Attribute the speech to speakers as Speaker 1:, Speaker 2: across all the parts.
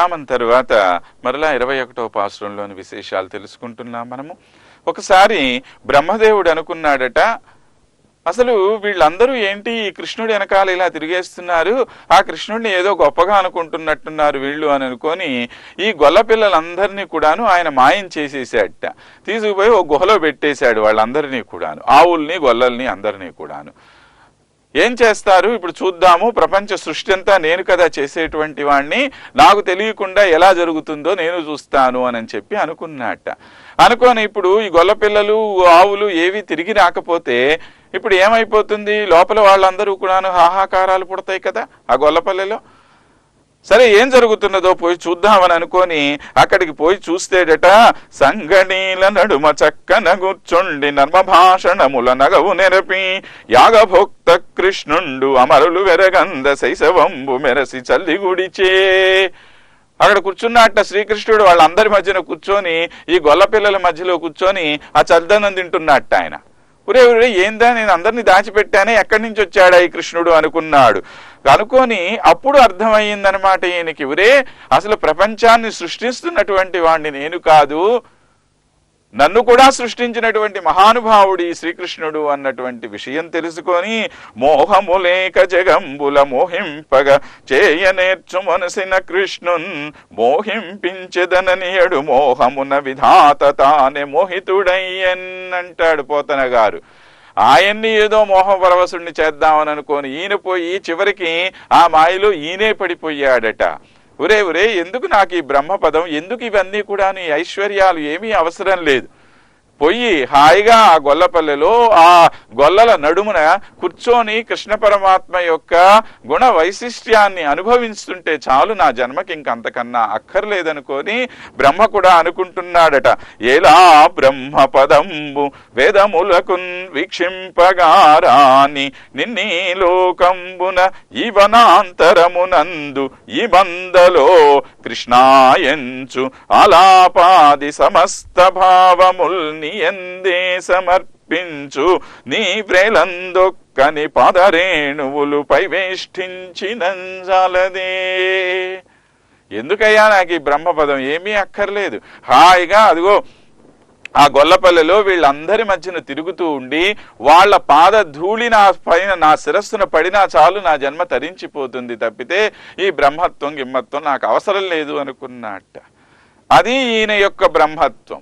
Speaker 1: విరామం తరువాత మరలా ఇరవై ఒకటో పాశ్రంలోని విశేషాలు తెలుసుకుంటున్నాం మనము. ఒకసారి బ్రహ్మదేవుడు అనుకున్నాడట అసలు వీళ్ళందరూ ఏంటి కృష్ణుడు వెనకాల ఇలా తిరిగేస్తున్నారు? ఆ కృష్ణుడిని ఏదో గొప్పగా అనుకుంటున్నట్టున్నారు వీళ్ళు అని అనుకొని ఈ గొల్ల పిల్లలందరినీ కూడాను ఆయన మాయం చేసేసాడట. తీసుకుపోయి ఒక గుహలో పెట్టేశాడు వాళ్ళందరినీ కూడాను ఆవుల్ని గొల్లల్ని అందరినీ కూడాను. ఏం చేస్తారు? ఇప్పుడు చూద్దాము. ప్రపంచ సృష్టి అంతా నేను కదా చేసేటువంటి వాణ్ణి. నాకు తెలియకుండా ఎలా జరుగుతుందో నేను చూస్తాను అని చెప్పి అనుకున్నట్ట అనుకోని ఇప్పుడు ఈ గొల్ల పిల్లలు ఆవులు ఏవి తిరిగి రాకపోతే ఇప్పుడు ఏమైపోతుంది? లోపల వాళ్ళందరూ కూడాను హాహాకారాలు పుడతాయి కదా. ఆ గొల్లపల్లెలో సరే ఏం జరుగుతున్నదో పోయి చూద్దామని అనుకొని అక్కడికి పోయి చూస్తేడట సంగణీల నడుమ చక్కన కూర్చుండి నర్మభాషణముల నగవు నెరపి యాగభోక్త కృష్ణుండు అమరులు వెరగంద శైశవంబు మెరసి చల్లిగుడిచే అక్కడ కూర్చున్నట్ట శ్రీకృష్ణుడు వాళ్ళందరి మధ్యన కూర్చొని ఈ గొల్ల పిల్లల మధ్యలో కూర్చొని ఆ చల్దనం తింటున్నట్ట ఆయన. ఒరే ఒరే ఏందా? నేను అందరినీ దాచిపెట్టానే ఎక్కడి నుంచి వచ్చాడా ఈ కృష్ణుడు? అనుకున్నాడు. కనుకొని అప్పుడు అర్థమయ్యిందనమాట ఈయనకి. ఒరే అసలు ప్రపంచాన్ని సృష్టిస్తున్నటువంటి వాణ్ణి నేను కాదు. నన్ను కూడా సృష్టించినటువంటి మహానుభావుడి శ్రీకృష్ణుడు అన్నటువంటి విషయం తెలుసుకొని మోహము లేక జగంబుల మోహింపగ చేయనేర్చు మనసిన కృష్ణున్ మోహింపించెదననియడు మోహమున విధాత తానే మోహితుడయ్యన్ అంటాడు పోతన గారు. ఆయన్ని ఏదో మోహం పరవశుణ్ణి చేద్దామని అనుకోని ఈయన పోయి చివరికి ఆ మాయలో ఈయనే పడిపోయాడట. ఒరే ఒరే ఎందుకు నాకు ఈ బ్రహ్మపదం? ఎందుకు ఇవన్నీ కూడా నీ ఐశ్వర్యాలు ఏమీ అవసరం లేదు. పొయ్యి హాయిగా ఆ గొల్లపల్లెలో ఆ గొల్లల నడుమున కూర్చొని కృష్ణ పరమాత్మ యొక్క గుణ వైశిష్ట్యాన్ని అనుభవిస్తుంటే చాలు నా జన్మకి ఇంకంతకన్నా అక్కర్లేదనుకొని బ్రహ్మ కూడా అనుకుంటున్నాడట. ఎలా బ్రహ్మ పదంబు వేదములకున్ వీక్షింపగారాని నిన్నీ లోకంబున ఇవనాంతరమునందు ఈ బందలో కృష్ణాయంచు ఆలాపాది సమస్త భావముల్ని ఎందే సమర్పించు నీ వ్రేలందొక్కని పాదరేణువులుపై వేష్టించినంజాలదే ఎందుకయ్యా నాకు ఈ బ్రహ్మపదం ఏమీ అక్కర్లేదు. హాయిగా అదిగో ఆ గొల్లపల్లెలో వీళ్ళందరి మధ్యన తిరుగుతూ ఉండి వాళ్ళ పాద ధూళి నా పైన నా శిరస్సున పడినా చాలు నా జన్మ తరించిపోతుంది తప్పితే ఈ బ్రహ్మత్వం గిమ్మత్వం నాకు అవసరం లేదు అనుకున్నట్ట అది ఈయన యొక్క బ్రహ్మత్వం.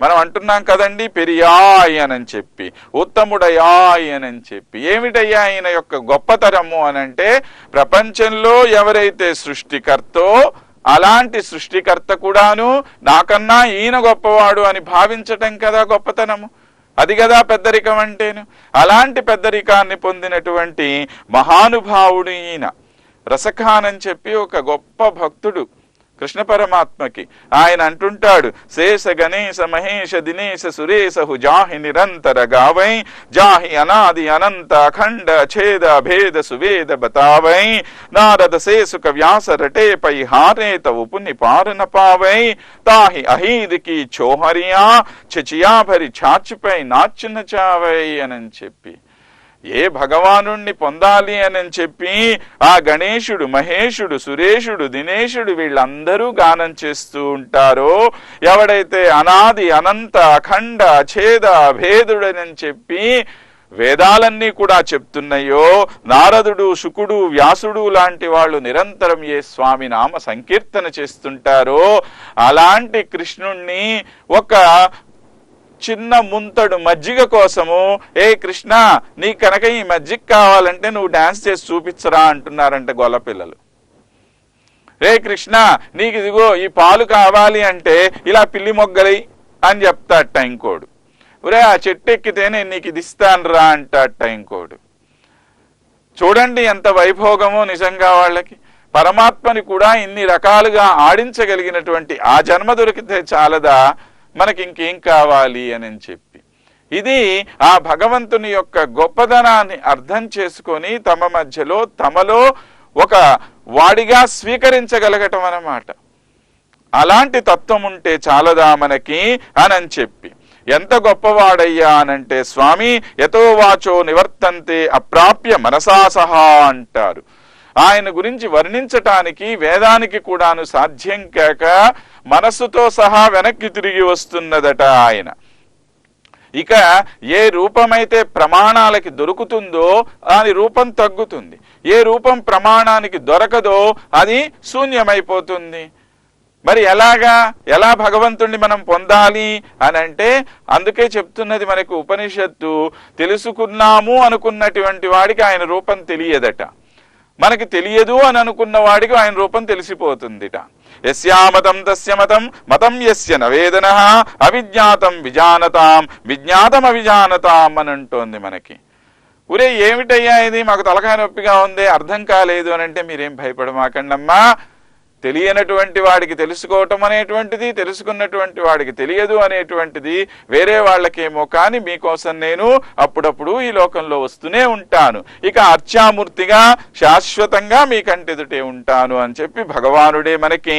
Speaker 1: మనం అంటున్నాం కదండి పెరియాయ్ అని చెప్పి ఉత్తముడయాయ్ అని చెప్పి. ఏమిటయ్యా ఆయన యొక్క గొప్పతరము అనంటే ప్రపంచంలో ఎవరైతే సృష్టికర్తో అలాంటి సృష్టికర్త కూడాను నాకన్నా ఈయన గొప్పవాడు అని భావించటం కదా గొప్పతనము. అది కదా పెద్దరికం అంటేను. అలాంటి పెద్దరికాన్ని పొందినటువంటి మహానుభావుడు ఈయన. రసఖాన్ అని చెప్పి ఒక గొప్ప భక్తుడు. కృష్ణ పరమాత్మకి. ఆయన అంటుంటాడు శేష గణేశ మహేష దినేశ సురేశహు జాహి నిరంతర గావై జాహి అనాది అనంత అఖండ ఛేద భేద సువేద బతావై నారద శేసుక వ్యాస రటే పై హారేత ఉపుని పారన పావై తాహి అహీదికి చోహరియా చచియాభరి ఛాచిపై నాచిన చావై అని చెప్పి ఏ భగవానుణ్ణి పొందాలి అని చెప్పి ఆ గణేశుడు మహేశుడు సురేషుడు దినేశుడు వీళ్ళందరూ గానం చేస్తూ ఉంటారో ఎవడైతే అనాది అనంత అఖండ ఛేద భేదుడని చెప్పి వేదాలన్నీ కూడా చెప్తున్నాయో నారదుడు శుకుడు వ్యాసుడు లాంటి వాళ్ళు నిరంతరం ఏ స్వామి నామ సంకీర్తన చేస్తుంటారో అలాంటి కృష్ణుణ్ణి ఒక చిన్న ముంతడు మజ్జిగ కోసము ఏ కృష్ణ నీ కనుక ఈ మజ్జిగ కావాలంటే నువ్వు డాన్స్ చేసి చూపించరా అంటున్నారంట గొల్ల పిల్లలు. రే కృష్ణ నీకు ఇదిగో ఈ పాలు కావాలి అంటే ఇలా పిల్లి మొగ్గలై అని చెప్తాట ఇంకోడు ఒరే ఆ చెట్టు ఎక్కితే నేను నీకు ఇది ఇస్తాను రా అంటాట ఇంకోడు చూడండి ఎంత వైభోగమో నిజంగా వాళ్ళకి. పరమాత్మని కూడా ఇన్ని రకాలుగా ఆడించగలిగినటువంటి ఆ జన్మ దొరికితే చాలదా? మనకి ఇంకేం కావాలి అని చెప్పి. ఇది ఆ భగవంతుని యొక్క గొప్పదనాన్ని అర్థం చేసుకొని తమ మధ్యలో తమలో ఒక వాడిగా స్వీకరించగలగటం అన్నమాట. అలాంటి తత్వం ఉంటే చాలదా మనకి అని చెప్పి. ఎంత గొప్పవాడయ్యా అనంటే స్వామి ఎతో వాచో నివర్తంతే అప్రాప్య మనసా సహా అంటారు. ఆయన గురించి వర్ణించటానికి వేదానికి కూడాను సాధ్యం కాక మనస్సుతో సహా వెనక్కి తిరిగి వస్తున్నదట ఆయన. ఇక ఏ రూపమైతే ప్రమాణాలకి దొరుకుతుందో దాని రూపం తగ్గుతుంది. ఏ రూపం ప్రమాణానికి దొరకదో అది శూన్యమైపోతుంది. మరి ఎలాగా? ఎలా భగవంతుణ్ణి మనం పొందాలి అని అంటే అందుకే చెప్తున్నది మనకు ఉపనిషత్తు తెలుసుకున్నాము అనుకున్నటువంటి వాడికి ఆయన రూపం తెలియదట. మనకి తెలియదు అని అనుకున్న వాడికి ఆయన రూపం తెలిసిపోతుందిట. యస్యామతం తస్య మతం మతం యస్య నవేదన అవిజ్ఞాతం విజానతాం విజ్ఞాతం అవిజానతాం అని అంటోంది మనకి. ఒరే ఏమిటయ్యా ఇది? మాకు తలకాయ నొప్పిగా ఉంది అర్థం కాలేదు అని అంటే మీరేం భయపడమాకండమ్మా. తెలియనటువంటి వాడికి తెలుసుకోవటం అనేటువంటిది తెలుసుకున్నటువంటి వాడికి తెలియదు అనేటువంటిది వేరే వాళ్ళకేమో కానీ మీకోసం నేను అప్పుడప్పుడు ఈ లోకంలో వస్తూనే ఉంటాను. ఇక అర్చామూర్తిగా శాశ్వతంగా మీ కంటెదుటే ఉంటాను అని చెప్పి భగవానుడే మనకి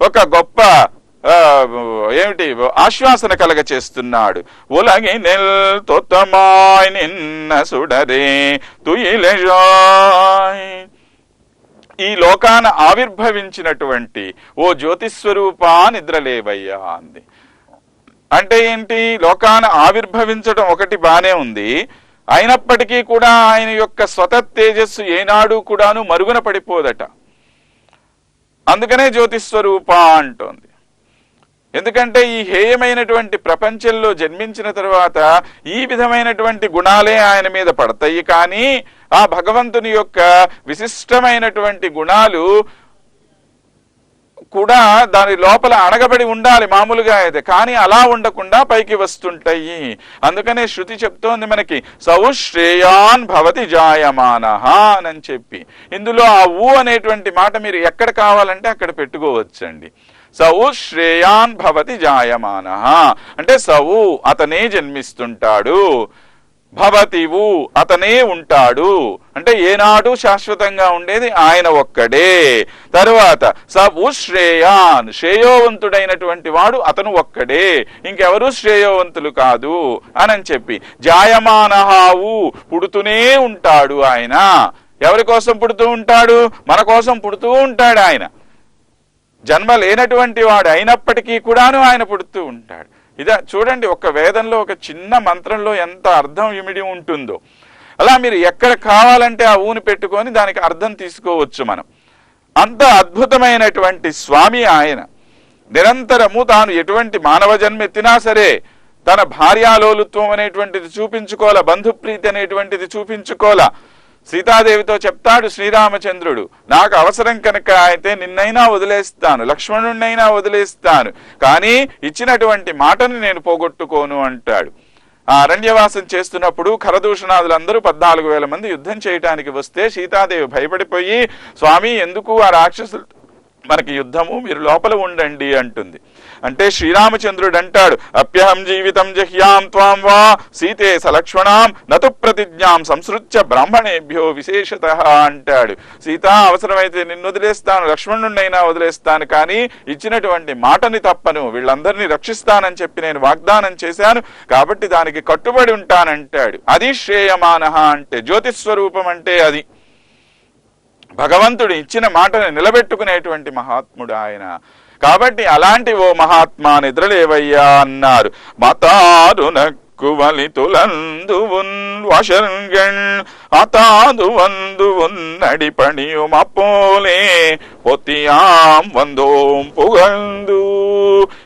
Speaker 1: ఒక గొప్ప ఏమిటి ఆశ్వాసన కలగ చేస్తున్నాడు ఉలగి నెల్ తొత్తమాయ్ నిన్న సుడరే తుయిలెజాయ్ ఈ లోకాన ఆవిర్భవించినటువంటి ఓ జ్యోతిస్వరూపా నిద్రలేవయ్యా అంది. అంటే ఏంటి? లోకాన ఆవిర్భవించడం ఒకటి బానే ఉంది. అయినప్పటికీ కూడా ఆయన యొక్క స్వత తేజస్సు ఏనాడు కూడాను మరుగున పడిపోదట. అందుకనే జ్యోతిస్వరూప అంటోంది. ఎందుకంటే ఈ హేయమైనటువంటి ప్రపంచంలో జన్మించిన తర్వాత ఈ విధమైనటువంటి గుణాలే ఆయన మీద పడతాయి. కానీ ఆ భగవంతుని యొక్క విశిష్టమైనటువంటి గుణాలు కూడా దాని లోపల అణగబడి ఉండాలి మామూలుగా అయితే. కానీ అలా ఉండకుండా పైకి వస్తుంటాయి. అందుకనే శృతి చెప్తోంది మనకి సౌశ్రేయాన్ భవతి జాయమాన అని చెప్పి. ఇందులో ఆ ఊ అనేటువంటి మాట మీరు ఎక్కడ కావాలంటే అక్కడ పెట్టుకోవచ్చండి. సౌ శ్రేయాన్ భవతి జాయమాన. అంటే సవు అతనే జన్మిస్తుంటాడు. భవతివు అతనే ఉంటాడు. అంటే ఏనాడు శాశ్వతంగా ఉండేది ఆయన ఒక్కడే. తరువాత సవు శ్రేయాన్ శ్రేయోవంతుడైనటువంటి వాడు అతను ఒక్కడే. ఇంకెవరు శ్రేయోవంతులు కాదు అని చెప్పి జాయమానహావు పుడుతూనే ఉంటాడు ఆయన. ఎవరి కోసం పుడుతూ ఉంటాడు? మన కోసం పుడుతూ ఉంటాడు ఆయన. జన్మ లేనటువంటి వాడు అయినప్పటికీ కూడాను ఆయన పుడుతూ ఉంటాడు. ఇదా చూడండి ఒక వేదంలో ఒక చిన్న మంత్రంలో ఎంత అర్థం ఇమిడి ఉంటుందో. అలా మీరు ఎక్కడ కావాలంటే ఆ ఊని పెట్టుకొని దానికి అర్థం తీసుకోవచ్చు మనం. అంత అద్భుతమైనటువంటి స్వామి ఆయన. నిరంతరము తాను ఎటువంటి మానవ జన్మెత్తినా సరే తన భార్యాలోలుత్వం అనేటువంటిది చూపించుకోవాల బంధుప్రీతి అనేటువంటిది చూపించుకోవాల సీతాదేవితో చెప్తాడు శ్రీరామచంద్రుడు నాకు అవసరం కనుక అయితే నిన్నైనా వదిలేస్తాను లక్ష్మణుణ్ణైనా వదిలేస్తాను కానీ ఇచ్చినటువంటి మాటను నేను పోగొట్టుకోను అంటాడు. ఆ అరణ్యవాసం చేస్తున్నప్పుడు ఖరదూషణాదులందరూ పద్నాలుగు వేల మంది యుద్ధం చేయటానికి వస్తే సీతాదేవి భయపడిపోయి స్వామి ఎందుకు ఆ రాక్షసులు మనకి యుద్ధము మీరు లోపల ఉండండి అంటుంది. అంటే శ్రీరామచంద్రుడు అంటాడు అప్యహం జీవితం జహ్యాం త్వాం వా సీతే సలక్ష్మణాం నతు ప్రతిజ్ఞాం సంసృత్య బ్రాహ్మణేభ్యో విశేషత అంటాడు. సీత అవసరమైతే నిన్ను వదిలేస్తాను లక్ష్మణుడినైనా వదిలేస్తాను కానీ ఇచ్చినటువంటి మాటని తప్పను వీళ్ళందరినీ రక్షిస్తానని చెప్పి నేను వాగ్దానం చేశాను కాబట్టి దానికి కట్టుబడి ఉంటానంటాడు. అది శ్రేయమాన అంటే జ్యోతిస్వరూపం అంటే అది. భగవంతుడు ఇచ్చిన మాటను నిలబెట్టుకునేటువంటి మహాత్ముడు ఆయన. కాబట్టి అలాంటి ఓ మహాత్మా నిద్రలేవయ్యా అన్నారు. మతారునక్కు వలితులందు ఉన్ వశర్గణ్ అతాదు వందు ఉన్నడి పణియుమ పోలే పొత్తియాం వందోం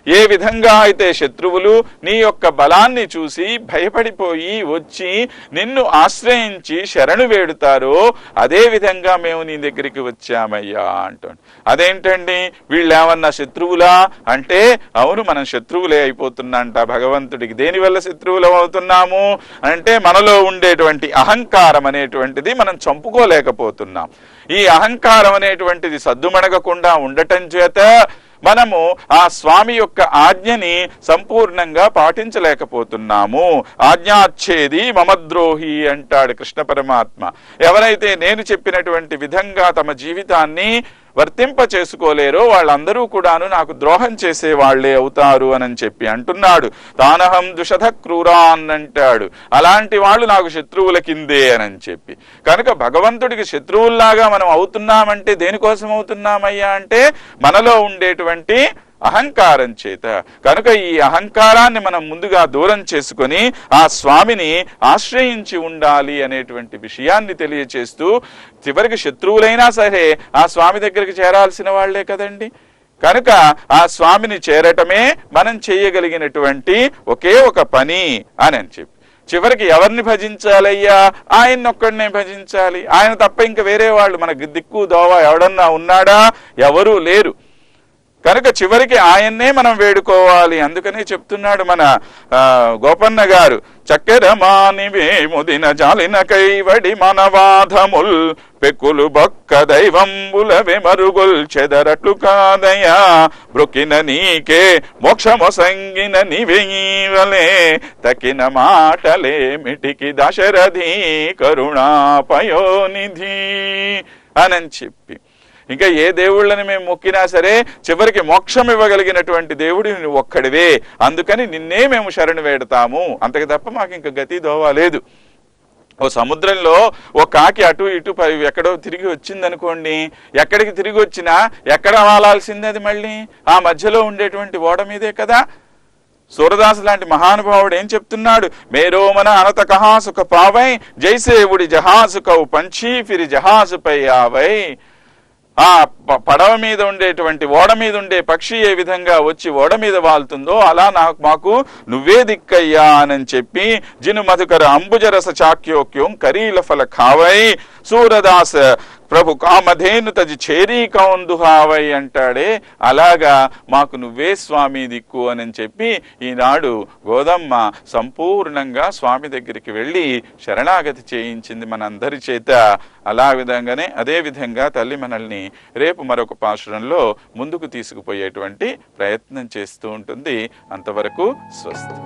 Speaker 1: ఏ విధంగా అయితే శత్రువులు నీ యొక్క బలాన్ని చూసి భయపడిపోయి వచ్చి నిన్ను ఆశ్రయించి శరణు వేడుతారో అదే విధంగా మేము నీ దగ్గరికి వచ్చామయ్యా అంటాడు. అదేంటండి? వీళ్ళేమన్నా శత్రువులా? అంటే అవును మనం శత్రువులే అయిపోతున్నంట. భగవంతుడికి దేనివల్ల శత్రువులు అవుతున్నాము అంటే మనలో ఉండేటువంటి అహంకారం అనేటువంటిది మనం చంపుకోలేకపోతున్నాం. ఈ అహంకారం అనేటువంటిది సద్దుమణగకుండా ఉండటం చేత మనము ఆ స్వామి యొక్క ఆజ్ఞని సంపూర్ణంగా పాటించలేకపోతున్నాము. ఆజ్ఞాచ్ఛేది మమద్రోహి అంటాడు కృష్ణ పరమాత్మ. ఎవరైతే నేను చెప్పినటువంటి విధంగా తమ జీవితాన్ని వర్తింప చేసుకోలేరో వాళ్ళందరూ కూడాను నాకు ద్రోహం చేసే వాళ్ళే అవుతారు అని చెప్పి అంటున్నాడు. తానహం దుషధ క్రూరాన్ అంటాడు. అలాంటి వాళ్ళు నాకు శత్రువుల కిందే అని చెప్పి. కనుక భగవంతుడికి శత్రువుల్లాగా మనం అవుతున్నామంటే దేనికోసం అవుతున్నామయ్యా అంటే మనలో ఉండేటువంటి అహంకారం చేత. కనుక ఈ అహంకారాన్ని మనం ముందుగా దూరం చేసుకొని ఆ స్వామిని ఆశ్రయించి ఉండాలి అనేటువంటి విషయాన్ని తెలియచేస్తూ చివరికి శత్రువులైనా సరే ఆ స్వామి దగ్గరికి చేరాల్సిన వాళ్ళే కదండి. కనుక ఆ స్వామిని చేరటమే మనం చేయగలిగినటువంటి ఒకే ఒక పని అని అని చెప్పి. చివరికి ఎవరిని భజించాలయ్యా? ఆయన ఒక్కడినే భజించాలి. ఆయన తప్ప ఇంకా వేరే వాళ్ళు మనకి దిక్కు దోవ ఎవడన్నా ఉన్నాడా? ఎవరూ లేరు. కనుక చివరికి ఆయన్నే మనం వేడుకోవాలి. అందుకనే చెప్తున్నాడు మన గోపన్న గారు. చక్కెర మానివే ముదిన జాలిన కైవడి మనవాధముల్ పెక్కులు బొక్క దైవంబుల విమరుగుల్ చెదరట్లు కాదయా బ్రొకిన నీకే మోక్షమొసంగిన నివెయవలే తకిన మాటలేమిటికి దశరథి కరుణాపయోనిధి అని చెప్పి ఇంకా ఏ దేవుళ్ళని మేము మొక్కినా సరే చివరికి మోక్షం ఇవ్వగలిగినటువంటి దేవుడు నువ్వు ఒక్కడివే. అందుకని నిన్నే మేము శరణు వేడతాము. అంతకు తప్ప మాకు ఇంకా గతి దోవ లేదు. ఓ సముద్రంలో ఓ కాకి అటు ఇటు ఎక్కడో తిరిగి వచ్చిందనుకోండి. ఎక్కడికి తిరిగి వచ్చినా ఎక్కడ వాలాల్సింది అది మళ్ళీ? ఆ మధ్యలో ఉండేటువంటి ఓడ మీదే కదా? సూరదాసు లాంటి మహానుభావుడు ఏం చెప్తున్నాడు? మేరోమన అనత కహాసుక పావై జైసేవుడి జహాసుకవు పంచీ ఫిరి జహాసుపై ఆవై. ఆ పడవ మీద ఉండేటువంటి ఓడ మీద ఉండే పక్షి ఏ విధంగా వచ్చి ఓడ మీద వాళ్తుందో అలా నాకు మాకు నువ్వే దిక్కయ్యా అని చెప్పి జిను మధుకర అంబుజరస చాక్యోక్యం కరీల ఫల ఖావై సూరదాస ప్రభు కామధేను తది చేరీ కౌందుహావై అంటాడే అలాగా మాకు నువ్వే స్వామి దిక్కు అని చెప్పి ఈనాడు గోదమ్మ సంపూర్ణంగా స్వామి దగ్గరికి వెళ్ళి శరణాగతి చేయించింది మనందరి చేత. అలా విధంగానే అదే విధంగా తల్లి మనల్ని రేపు మరొక పాశురంలో ముందుకు తీసుకుపోయేటువంటి ప్రయత్నం చేస్తూ ఉంటుంది. అంతవరకు స్వస్తి.